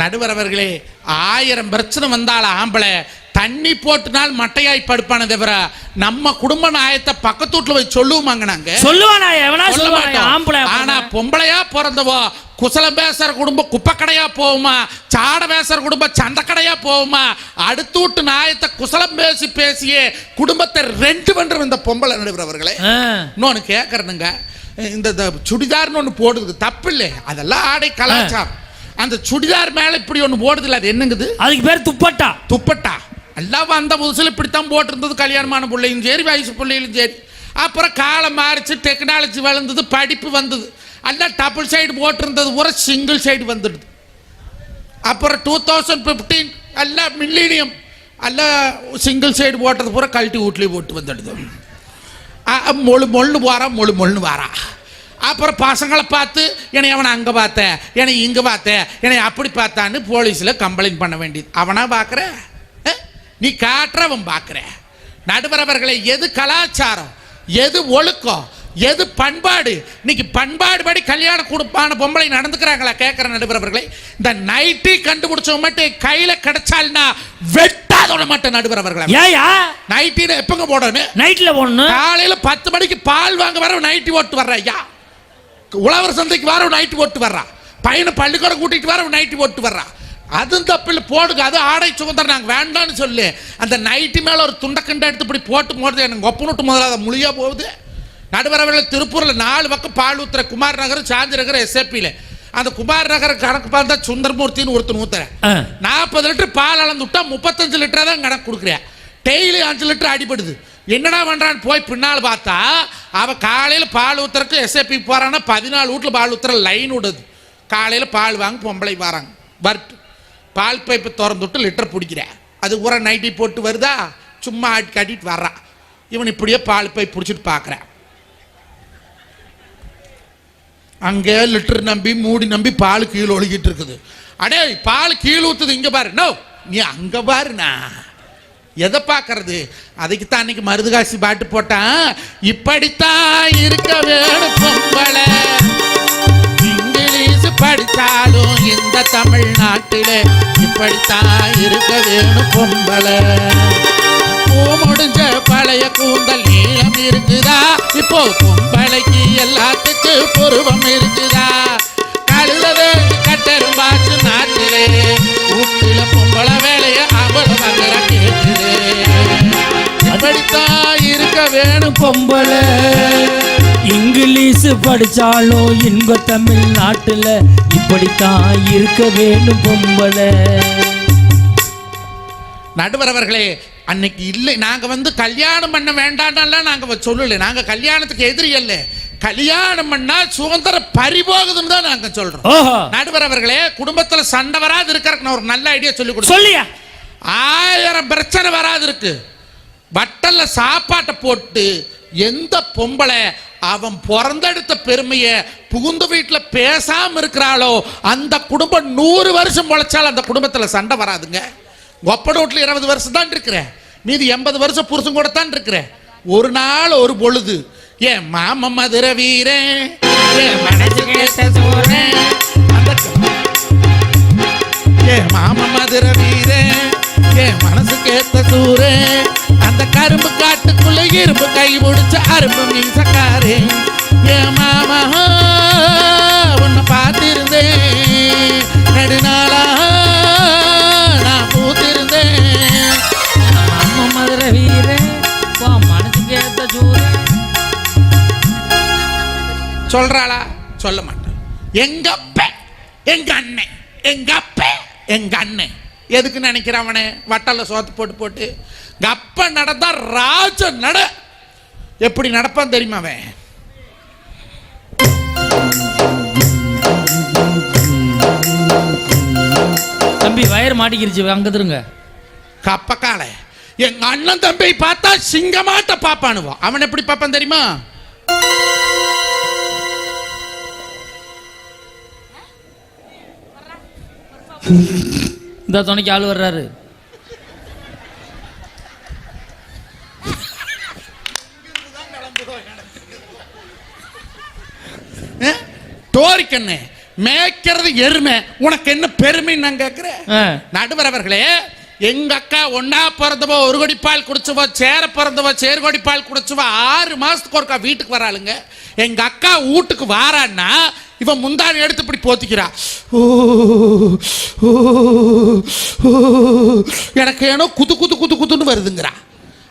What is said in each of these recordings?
நடுவர் அவர்களே ஆயிரம் பிரச்சனை வந்தால ஆம்பளை தண்ணி போட்டுனால் மட்டையாய் படுப்பானே தவிர நம்ம குடும்ப நாயத்தை பக்கத்து வீட்டுல போய் சொல்லுவோமாங்க நாங்க? சொல்லுவானா? எவனா சொல்ல சொல்லுவானா? மாட்டோம். ஆம்பளை ஆனா பொம்பளையா பிறந்தவோ குசலம் பேசுற குடும்பம் குப்பக்கடையா போகுமா? சாட பேசுற குடும்பம் சண்டக்கடையா போகுமா? அடுத்து விட்டு நாயத்தை குசலம் பேசி பேசியே குடும்பத்தை ரெண்டு பண்ற இந்த பொம்பளை நடுவர் அவர்களே. இன்னொன்று கேட்குறதுங்க இந்த சுடிதார்னு ஒன்று போடுது தப்பு இல்லை அதெல்லாம் ஆடை கலாச்சாரம். அந்த சுடிதார் மேலே இப்படி ஒன்று போடுதில்ல அது என்னங்குது? அதுக்கு பேர் துப்பட்டா. துப்பட்டா. எல்லாம் வந்த புதுசில் இப்படித்தான் போட்டிருந்தது கல்யாணமான பிள்ளையும் சரி வயசு பிள்ளைகளும் சரி. அப்புறம் காலம் மாறிச்சு டெக்னாலஜி வளர்ந்தது படிப்பு வந்தது. எல்லாம் டபுள் சைடு போட்டிருந்தது பூரா சிங்கிள் சைடு வந்துடுது. அப்புறம் டூ தௌசண்ட் ஃபிஃப்டீன் எல்லாம் மில்லினியம் எல்லாம் சிங்கிள் சைடு போட்டது பூரா கழட்டி வீட்லேயே போட்டு வந்துடுது. மொழு மொழ்னு போகிறான் மொழு மொழ்னு வாரான் அப்புறம் பசங்களை பார்த்து என்னை அவனை அங்கே பார்த்தேன் என்னை இங்கே பார்த்தேன் என்னை அப்படி பார்த்தான்னு போலீஸில் கம்ப்ளைண்ட் பண்ண வேண்டியது. அவனா பார்க்குற? நீ காட்டுற அவன் பார்க்குற. நடுவர் அவர்களை எது கலாச்சாரம் எது ஒழுக்கம் எது பண்பாடு? இன்னைக்கு பண்பாடு படி கல்யாணம் கொடுப்பான பொம்பளை நடந்துக்கிறாங்களா கேட்குற நடுவர் அவர்களை இந்த நைட்டி கண்டுபிடிச்சவங்க மட்டும் கையில் கிடைச்சால்னா வெட்டாத விட மாட்டேன் நடுவர் அவர்களை ஏயா நைட்டின்னு எப்பங்க போடணும்? நைட்ல போடணும். காலையில பத்து மணிக்கு பால் வாங்க வர நைட்டி ஓட்டு வர்ற ஐயா உழவர் சந்தைக்கு வர நைட்டி ஓட்டு வர்றா. பையனை பள்ளிக்கூடம் கூட்டிட்டு வர நைட்டி ஓட்டு வர்றா. அதுவும் தப்பில் போடுங்க. அது ஆடை சுதந்திரம். நாங்கள் வேண்டாம்னு சொல்லு. அந்த நைட்டி மேலே ஒரு துண்டக்கண்டை எடுத்து இப்படி போட்டு போடுறது எனக்கு ஒப்பு நோட்டு முதல்ல அதை முழியா போகுது. நடுவரவில் திருப்பூரில் நாலு பக்கம் பால் ஊத்துற குமார் நகர் சாந்தி நகர் எஸ்ஏபியில் அந்த குமார் நகர் கணக்கு பார்த்தா சுந்தரமூர்த்தின்னு ஒருத்தன் ஊத்துறேன். நாற்பது லிட்டர் பால் அளந்து விட்டா முப்பத்தஞ்சு லிட்டர் தான் கணக்கு கொடுக்குறேன். டெய்லி அஞ்சு லிட்டர் அடிபடுது. என்னடா பண்றான்னு போய் பின்னால் பார்த்தா அவ காலையில் பால் ஊத்துறதுக்கு எஸ்ஏபி போகிறான்னா பதினாலு வீட்டில் பால் ஊத்துற லைன் விடுது. காலையில் பால் வாங்க பொம்பளை வராங்க. வரட்டு பால் பைப்பை திறந்து விட்டு லிட்டர் பிடிக்கிறேன் அது ஊற நைட்டி போட்டு வருதா? சும்மா ஆட்டி காட்டிட்டு வர்றான் இவன் இப்படியே பால் பைப் பிடிச்சிட்டு பார்க்குறேன் அங்கே லிட்டர் நம்பி மூடி நம்பி பால் கீழே ஒழுகிட்டு இருக்குது. அடே பால் கீழே ஊத்துது இங்க பாரு. நோ நீ அங்க பாருண்ணா. எதை பார்க்கறது? அதுக்கு தான் அன்னைக்கு மருதுகாசி பாட்டு போட்டான். இப்படித்தான் இருக்க வேணும் பொம்பளை. இங்கிலீஷ் படித்தாலும் இந்த தமிழ்நாட்டில் இப்படித்தான் இருக்க வேணும் பொம்பளை. பூ முடிஞ்ச பழைய கூந்தல் நீளம் இருக்குதா? இப்போ பொம்பளைக்கு எல்லாத்துக்கும் புருவம் இருக்குதா? இங்கிலீஷ் படிச்சாலும் இன்ப தமிழ்நாட்டுல இப்படித்தான் இருக்க வேணும் பொம்பளை. நடுவர் அவர்களே அன்னைக்கு இல்லை. நாங்க வந்து கல்யாணம் பண்ண வேண்டாம்லாம் நாங்க சொல்லல. நாங்க கல்யாணத்துக்கு எதிரி அல்ல. கல்யாணம் பண்ணா சுதந்திரம் பறிபோகுதுன்னு தான் நாங்க சொல்றோம். நடுவர் அவர்களே குடும்பத்துல சண்டை வராது இருக்கறதுக்கு நான் ஒரு நல்ல ஐடியா சொல்லி கொடுத்தேன் சொல்லியா? ஆயிரம் பிரச்சனை வராது இருக்கு. வட்டல்ல சாப்பாட்டை போட்டு எந்த பொம்பளை அவன் பிறந்தெடுத்த பெருமையை புகுந்த வீட்டில் பேசாம இருக்கிறாளோ அந்த குடும்பம் நூறு வருஷம் முளைச்சாலும் அந்த குடும்பத்தில் சண்டை வராதுங்க. ஒப்பட வீட்டுல இருபது வருஷம் தான் இருக்கிறேன் மீதி எண்பது வருஷம் புருஷன் கூட தான் இருக்கிறேன் ஒரு நாள் ஒரு பொழுது ஏன் மாம மதுர வீரன்? மனசு ஏ மாம மதுர வீரே ஏ மனசு கேத்த சூரே அந்த கரும்பு காட்டுக்குள்ள இரும்பு கை பிடிச்ச அரும்பு மீசக்காரே. ஏ மாமா உன்னை பார்த்திருந்தேன். நெடுநாளா நான் பூத்திருந்தேன். நம்ம மதுரை வீரன் மனசுக்கு ஏத்த சூரியன் சொல்றாளா? சொல்ல மாட்டேன். எங்க அப்ப எங்க அண்ணன் எங்க அப்ப எங்க அண்ணன் எதுக்கு நினைக்கிறான் அவனே? வட்டல்ல சோத்து போட்டு போட்டு. எங்க அப்ப நடந்தா ராஜ நட. எப்படி நடப்பான் தெரியுமா அவன்? தம்பி வயர் மாட்டிக்கிருச்சு. அங்க திருங்க. கப்பக்கால. எங்க அண்ணன் தம்பி பார்த்தா சிங்கமாட்ட பாப்பானுவான் அவன் எப்படி பாப்பான் தெரியுமா? இந்த துணைக்கு ஆள் வர்றாரு. டோரிக்கண்ணு மேய்க்கிற திங்கிறது எருமை. உனக்கு என்ன பெருமை நான் கேட்கிறேன் ஆ. எங்க அக்கா ஒன்னா பிறந்தவோ ஒரு கொடி பால் குடிச்சவோ சேர பிறந்தவோ சேர் கொடி பால் குடிச்சவோ ஆறு மாசத்துக்கு ஒருக்கா வீட்டுக்கு வராளுங்க. எங்க அக்கா வீட்டுக்கு வாரான்னா இவன் முந்தாணி எடுத்து இப்படி போத்திக்கிறா. எனக்கு ஏனோ குது குது குது குதுன்னு வருதுங்கிறா.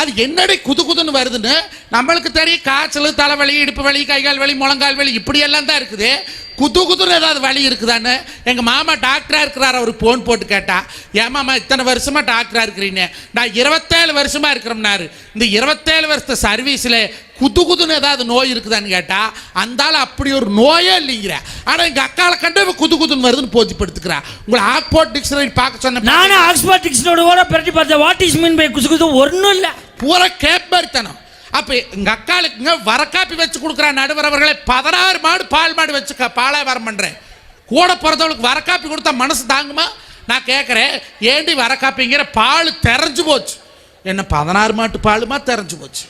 அது என்னடி குது குதுன்னு வருதுன்னு? நம்மளுக்கு தெரியும் காய்ச்சல் தலைவலி இடுப்பு வலி கைகால் வலி முழங்கால் வலி இப்படி எல்லாம் தான் இருக்குது. குது குதுன்னு ஏதாவது வலி இருக்குதான்னு? எங்க மாமா டாக்டரா இருக்கிறார் அவருக்கு போன் போட்டு கேட்டா. ஏன் மாமா இத்தனை வருஷமா டாக்டரா இருக்கிறீங்க? நான் இருபத்தேழு வருஷமா இருக்கிறோம்னாரு இந்த இருபத்தேழு வருஷத்து சர்வீஸ்ல குது குதுன்னு ஏதாவது நோய் இருக்குதான்னு கேட்டா அந்த ஆள் அப்படி ஒரு நோயே இல்லைங்கிற. ஆனா எங்க அக்கால கண்டு இவ குது குதுன்னு வருதுன்னு போத்திப்படுத்துக்கிறா உங்களை ஆக்போர்ட் டிக்ஷனரி பார்க்க சொன்ன நானும் ஆக்ஸ்போர்ட் டிக்ஷனோட கூட பிரட்டி பார்த்தேன் வாட் இஸ் மீன் பை குசு குசு ஒன்றும் இல்லை பூரா கேப்பரித்தனம் அப்ப எங்க அக்காளுக்குங்க வரக்காப்பி வச்சு கொடுக்குற நடுவர் அவர்களை பதினாறு மாடு பால் மாடு வச்சு பாலாவரம் பண்றேன். கூட பிறந்தவளுக்கு வரக்காப்பி கொடுத்தா மனசு தாங்குமா? நான் கேட்குறேன் ஏண்டி வரக்காப்பிங்கிற பால் தெரிஞ்சு போச்சு. என்ன பதினாறு மாட்டு பாலுமா தெரிஞ்சு போச்சு.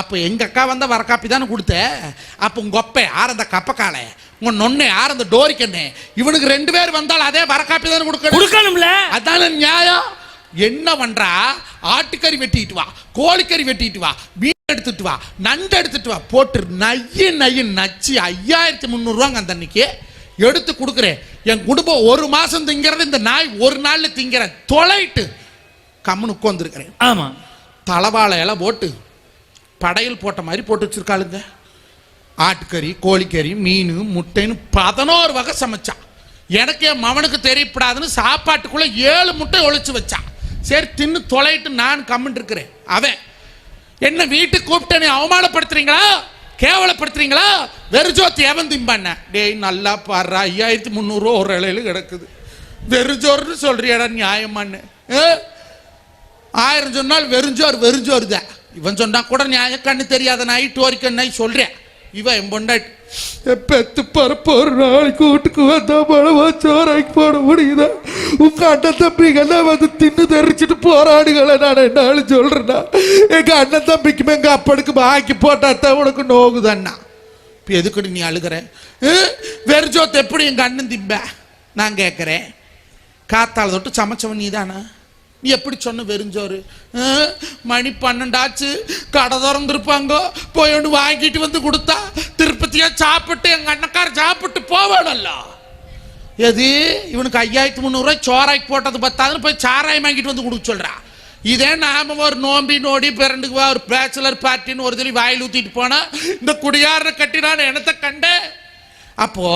அப்போ எங்க அக்கா வந்தா வரக்காப்பி தானே கொடுத்த? அப்போ உங்க ஒப்பை யார் அந்த கப்பக்காலை உங்க நொண்ணே யார் அந்த டோரிக்கண்ணே இவனுக்கு ரெண்டு பேர் வந்தால் அதே வரக்காப்பி தானே கொடுக்கணும். கொடுக்கணும்ல? அதான நியாயம்? என்ன பண்றா? ஆட்டுக்கறி வெட்டிட்டு வா கோழிக்கறி வெட்டிட்டு வா எடுத்துட்டு வா நண்டு எடுத்துட்டு வா. போட்டு நைய நைய நச்சு ஐயாயிரத்தி முந்நூறுவாங்க அந்த அன்னைக்கு. எடுத்து கொடுக்குறேன். என் குடும்பம் ஒரு மாசம் திங்கிறது இந்த நாய் ஒரு நாள்ல திங்கிறேன் தொலைட்டு. கம்முன்னு உட்காந்துருக்கிறேன் ஆமா. தலவாழை இலை போட்டு படையல் போட்ட மாதிரி போட்டு வச்சிருக்காளுங்க. ஆட்டுக்கறி கோழிக்கறி மீன் முட்டைன்னு பதினோரு வகை சமைச்சான் எனக்கு என் மவனுக்கு தெரியப்படாதுன்னு சாப்பாட்டுக்குள்ள ஏழு முட்டை ஒளிச்சு வச்சான் சரி தின்னு தொலைட்டு நான் கம்மின்னு இருக்கிறேன். அவன் என்ன வீட்டுக்கு கூப்பிட்டு அவமானப்படுத்துறீங்களா? கேவலப்படுத்துறீங்களா? வெறுஜோத்து எவன் திம்பாண்ண? டேய் நல்லா பாடுற. ஐயாயிரத்தி முந்நூறுரூவா ஒரு இலையில கிடக்குது. வெறுஜோர்னு சொல்றியாடா நியாயமான்னு. ஆயிரம் சொன்னால் வெறுஞ்சோர் வெறுஞ்சோர் தான் இவன் சொன்னா கூட நியாய கண்ணு தெரியாத நாய் டோரிக்க நாய் சொல்றேன். இவன் என் பெத்து பரப்பு ஒரு நாளைக்கு வீட்டுக்கு வந்தா பழவா சோறாக்கி போட முடியுதா உங்க அண்ணன் தம்பிகள்லாம் வந்து தின்னு தெரிச்சுட்டு போராடுகளை நான் என்னாலும் சொல்றேன்னா எங்க அண்ணன் தம்பிக்கும் எங்க அப்பனுக்கு ஆக்கி போட்டா தான் உனக்கு நோகுதண்ணா இப்போ எதுக்குடி நீ அழுகிற வெறுஞ்சோத்து எப்படி எங்க அண்ணன் திம்ப நான் கேட்குறேன் காத்தால தொட்டு சமைச்சவன் நீ தானா எப்படி சொன்ன வெறிஞ்சோரு மணி பன்னெண்டாச்சு கடை திறந்துருப்பாங்க போய் ஒன்று வாங்கிட்டு வந்து கொடுத்தா திருப்பதியா சாப்பிட்டு எங்கள் அண்ணக்கார சாப்பிட்டு போவானல்ல எது? இவனுக்கு ஐயாயிரத்தி முந்நூறுரூவா சோராய்க்கு போட்டது பத்தாதுன்னு போய் சாராயம் வாங்கிட்டு வந்து கொடுக்க சொல்கிறான் இதே நாம ஒரு நோம்பி நோடி பிறண்டுக்கு வா ஒரு பேச்சுலர் பார்ட்டின்னு ஒரு தடவை வாயில் ஊற்றிட்டு போனா இந்த குடியாரனை கட்டி நான் எனத்தை கண்டேன் அப்போ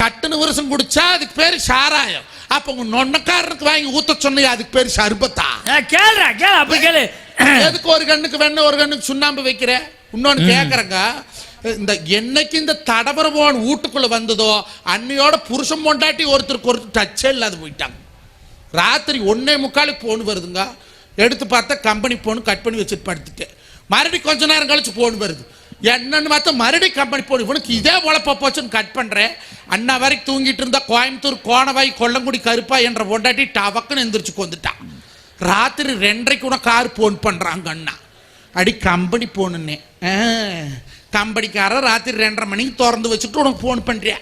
கட்டுன வருஷம் குடிச்சா அதுக்கு பேர் சாராயம். அப்போ உங்க நொண்ணக்காரனுக்கு வாங்கி ஊத்த சொன்னியா? அதுக்கு பேரு சர்பத்தா. கேளுடா கேளு அப்படி கேளு. எதுக்கு ஒரு கண்ணுக்கு வெண்ணெய் ஒரு கண்ணுக்கு சுண்ணாம்பு வைக்கிற? இன்னொன்னு கேக்குறேங்க. இந்த என்னைக்கு இந்த தடபர போன் வீட்டுக்குள்ள வந்ததோ அன்னையோட புருஷன் பொண்டாட்டி ஒருத்தருக்கு ஒருத்தர் டச்சே இல்லாத போயிட்டாங்க. ராத்திரி ஒன்னே முக்காலுக்கு போன் வருதுங்க. எடுத்து பார்த்தா கம்பெனி போன் கட் பண்ணி வச்சுட்டு படுத்துட்டேன். மறுபடியும் கொஞ்ச நேரம் கழிச்சு போன் வருது. என்னன்னு பார்த்தா மறுபடியும் கம்பெனி போன் இவனுக்கு இதே உழப்ப போச்சுன்னு கட் பண்றேன். அண்ணா வரைக்கும் தூங்கிட்டு இருந்தா கோயம்புத்தூர் கோணவாய் கொல்லங்குடி கருப்பா என்ற பொண்டாட்டி டவக்குன்னு எந்திரிச்சு கொண்டுட்டான் ராத்திரி ரெண்டரைக்கு கூட கார் போன் பண்றாங்க அண்ணா. அடி கம்பெனி போனுன்னே கம்பெனிக்காரர் ராத்திரி ரெண்டரை மணிக்கு திறந்து வச்சுட்டு உனக்கு ஃபோன் பண்றியா?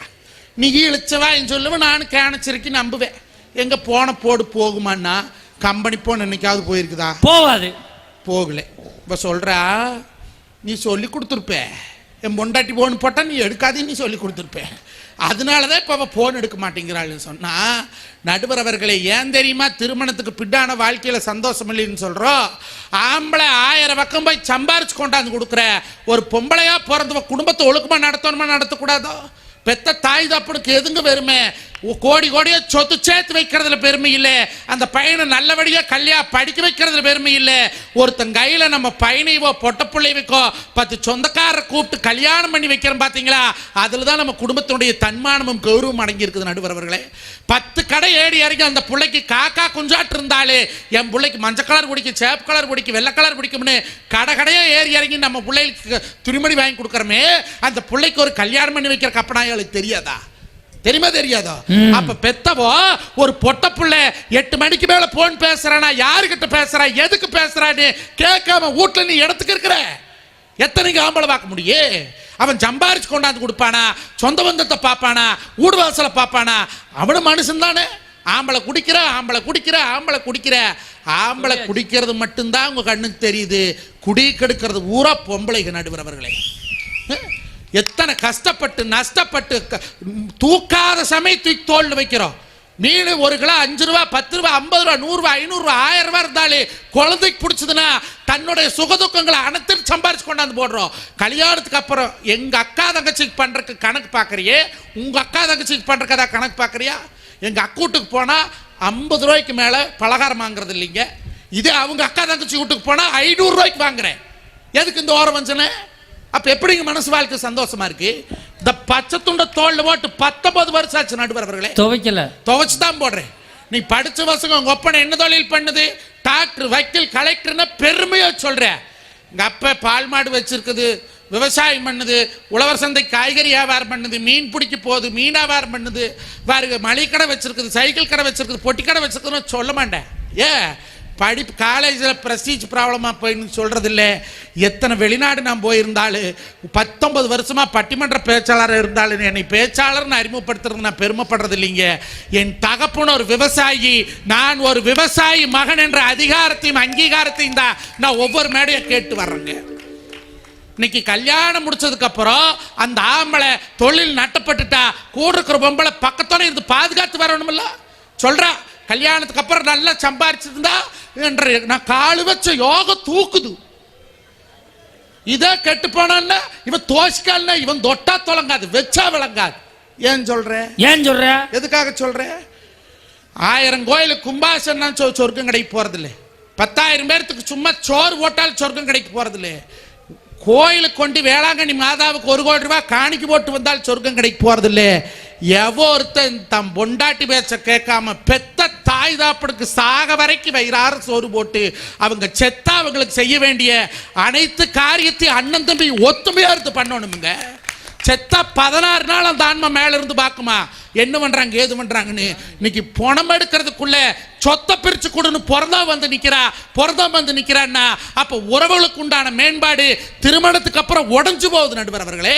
நீ இழிச்சவாயின்னு சொல்லுவேன் நானும் கேனச்சிருக்கி நம்புவேன். எங்க போன போடு போகுமான்னா கம்பெனி போன் என்னைக்காவது போயிருக்குதா? போவாது. போகல. இப்போ சொல்றா நீ சொல்லி கொடுத்துருப்ப. என் பொண்டாட்டி போன் போட்டால் நீ எடுக்காதே நீ சொல்லி கொடுத்துருப்ப. அதனால தான் இப்போ அவள் ஃபோன் எடுக்க மாட்டேங்கிறாள்னு சொன்னால் நடுவர் அவர்களை ஏன் தெரியுமா? திருமணத்துக்கு பிட்டான வாழ்க்கையில் சந்தோஷம் இல்லைன்னு சொல்கிறோம் ஆம்பளை ஆயிரம் பக்கம் போய் சம்பாரிச்சு கொண்டாந்து கொடுக்குற ஒரு பொம்பளையாக பிறந்தவ குடும்பத்தை ஒழுக்கமாக நடத்தணுமா நடத்தக்கூடாதோ? பெத்த தாய் தப்புனுக்கு எதுங்க வருமே கோடி கோடியா சொத்து சேர்த்து வைக்கிறதுல பெருமை இல்லை. அந்த பையனை நல்லபடியா கல்யா படிக்க வைக்கிறதுல பெருமை இல்லை. ஒருத்தன் கையில நம்ம பையனைவோ பொட்ட பிள்ளைவைக்கோ பத்து சொந்தக்காரரை கூப்பிட்டு கல்யாணம் பண்ணி வைக்கிறோம் பாத்தீங்களா? அதுல தான் நம்ம குடும்பத்தினுடைய தன்மானமும் கௌரவம் அடங்கி இருக்குது நடுவர் அவர்களே பத்து கடை ஏடி இறங்கி அந்த பிள்ளைக்கு காக்கா குஞ்சாட்டு இருந்தாலே என் பிள்ளைக்கு மஞ்சள் கலர் பிடிக்கும் சேப்பு கலர் பிடிக்கும் வெள்ளை கலர் பிடிக்கும்னு கடை கடையா ஏறி இறங்கி நம்ம பிள்ளைகளுக்கு துணிமணி வாங்கி கொடுக்குறோமே அந்த பிள்ளைக்கு ஒரு கல்யாணம் பண்ணி வைக்கிற கப்பனாய்களுக்கு தெரியாதா? தெரியுமா தெரியாதோ? அப்ப பெத்தவோ ஒரு பொட்ட புள்ள எட்டு மணிக்கு மேல போன் பேசுறானா யாருகிட்ட பேசுறா எதுக்கு பேசுறான்னு கேட்காம வீட்டுல நீ இடத்துக்கு இருக்கிற. எத்தனைக்கு ஆம்பளை பார்க்க முடியும் அவன் சம்பாரிச்சு கொண்டாந்து கொடுப்பானா சொந்த பந்தத்தை பார்ப்பானா வீடு வாசலை பார்ப்பானா? அவனும் மனுஷன் தானே. ஆம்பளை குடிக்கிற ஆம்பளை குடிக்கிற ஆம்பளை குடிக்கிற. ஆம்பளை குடிக்கிறது மட்டும்தான் உங்க கண்ணுக்கு தெரியுது. குடி கெடுக்கிறது ஊரா பொம்பளைங்க நடுவரவர்களே எத்தனை கஷ்டப்பட்டு நஷ்டப்பட்டு க- தூக்காத சமயம் தூக்கி தோல்ல வைக்கிறோம். மீன் ஒரு கிலோ அஞ்சு ரூபா பத்து ரூபா ஐம்பது ரூபா நூறுரூவா ஐநூறுரூவா ஆயிரம் ரூபா இருந்தாலே குழந்தைக்கு பிடிச்சதுன்னா தன்னுடைய சுகதுக்கங்களை அனைத்து சம்பாரிச்சு கொண்டாந்து போடுறோம். கல்யாணத்துக்கு அப்புறம் எங்க அக்கா தங்கச்சிக்கு பண்றதுக்கு கணக்கு பார்க்குறியே உங்க அக்கா தங்கச்சிக்கு பண்றதுக்கு கணக்கு பார்க்குறியா எங்க அக்கூட்டுக்கு போனா ஐம்பது ரூபாய்க்கு மேல பலகாரம் வாங்குறது இல்லைங்க. இதே அவங்க அக்கா தங்கச்சி வீட்டுக்கு போனா ஐநூறு ரூபாய்க்கு வாங்குறேன். எதுக்கு இந்த ஓரம் வஞ்சனை அப்ப எப்படிங்க மனசு வாழ்க்கை சந்தோஷமா இருக்கு? இந்த பச்சை துண்ட தோல்ல போட்டு பத்தொன்பது வருஷம் ஆச்சு நடுவர்களே துவைக்கல. துவைச்சு தான் போடுறேன். நீ படிச்ச பசங்க உங்க ஒப்பனை என்ன தொழில் பண்ணுது? டாக்டர் வக்கீல் கலெக்டர்னு பெருமையா சொல்ற. எங்க அப்பா பால் மாடு வச்சிருக்குது விவசாயம் பண்ணுது உழவர் சந்தை காய்கறி வியாபாரம் பண்ணுது மீன் பிடிக்க போகுது மீன் வியாபாரம் பண்ணுது. பாருங்க மளிகை கடை வச்சிருக்குது சைக்கிள் கடை வச்சிருக்குது பொட்டி கடை வச்சிருக்குதுன்னு சொல்ல மாட்டேன். ஏ படிப்பு காலேஜில் ப்ரெஸ்டீஜ் ப்ராப்ளமாக போயின்னு சொல்கிறது இல்லை எத்தனை வெளிநாடு நான் போயிருந்தாலும் பத்தொன்பது வருஷமாக பட்டிமன்ற பேச்சாளராக இருந்தாலும் என்னை பேச்சாளர்னு அறிமுகப்படுத்துறது நான் பெருமைப்படுறது இல்லைங்க என் தகப்பன் ஒரு விவசாயி நான் ஒரு விவசாயி மகன் என்ற அதிகாரத்தையும் அங்கீகாரத்தையும் தான் நான் ஒவ்வொரு மேடையை கேட்டு வர்றேங்க. இன்னைக்கு கல்யாணம் முடிச்சதுக்கப்புறம் அந்த ஆம்பளை தொழில் நட்டப்பட்டுட்டா கூட இருக்கிற பொம்பளை பக்கத்தோட இருந்து பாதுகாத்து வரணும்ல சொல்கிறா கல்யாணத்துக்கு அப்புறம் நல்லா சம்பாரிச்சிருந்தா என்ற நான் காலு வச்ச யோகம் தூக்குது. இதை கெட்டு போனான்னா இவன் தோசிக்கால்னா இவன் தொட்டா தொலங்காது வச்சா விளங்காது. ஏன் சொல்ற? ஏன் சொல்ற? எதுக்காக சொல்றேன் ஆயிரம் கோயிலுக்கு கும்பாசனம் சொ சொர்க்கம் கிடைக்க போறதில்ல. பத்தாயிரம் பேர்த்துக்கு சும்மா சோறு போட்டால் சொர்க்கம் கிடைக்க போறதில்ல. கோயிலுக்கு கொண்டு வேளாங்கண்ணி மாதாவுக்கு ஒரு கோடி ரூபாய் காணிக்கு போட்டு வந்தால் சொர்க்கம் கிடைக்க போறதில்ல. எவோ ஒருத்தன் தம் பொண்டாட்டி பேச்ச கேட்காம பெத்த தாய் தாப்பனுக்கு சாக வரைக்கும் வயிறார சோறு போட்டு அவங்க செத்தா அவங்களுக்கு செய்ய வேண்டிய அனைத்து காரியத்தையும் அண்ணன் தம்பி ஒத்துமையா இருந்து பண்ணணுமுங்க. செத்தா பதினாறு நாள் அந்த ஆன்மா மேல இருந்து பார்க்குமா? என்ன பண்றாங்க ஏது பண்றாங்கன்னு? இன்னைக்கு பணம் எடுக்கிறதுக்குள்ள சொத்தை பிரித்து கொடுன்னு பிறந்தா வந்து நிற்கிறா பிறந்தா வந்து நிற்கிறான்னா அப்போ உறவுகளுக்கு உண்டான மேம்பாடு திருமணத்துக்கு அப்புறம் உடஞ்சு போகுது நடுவர் அவர்களே.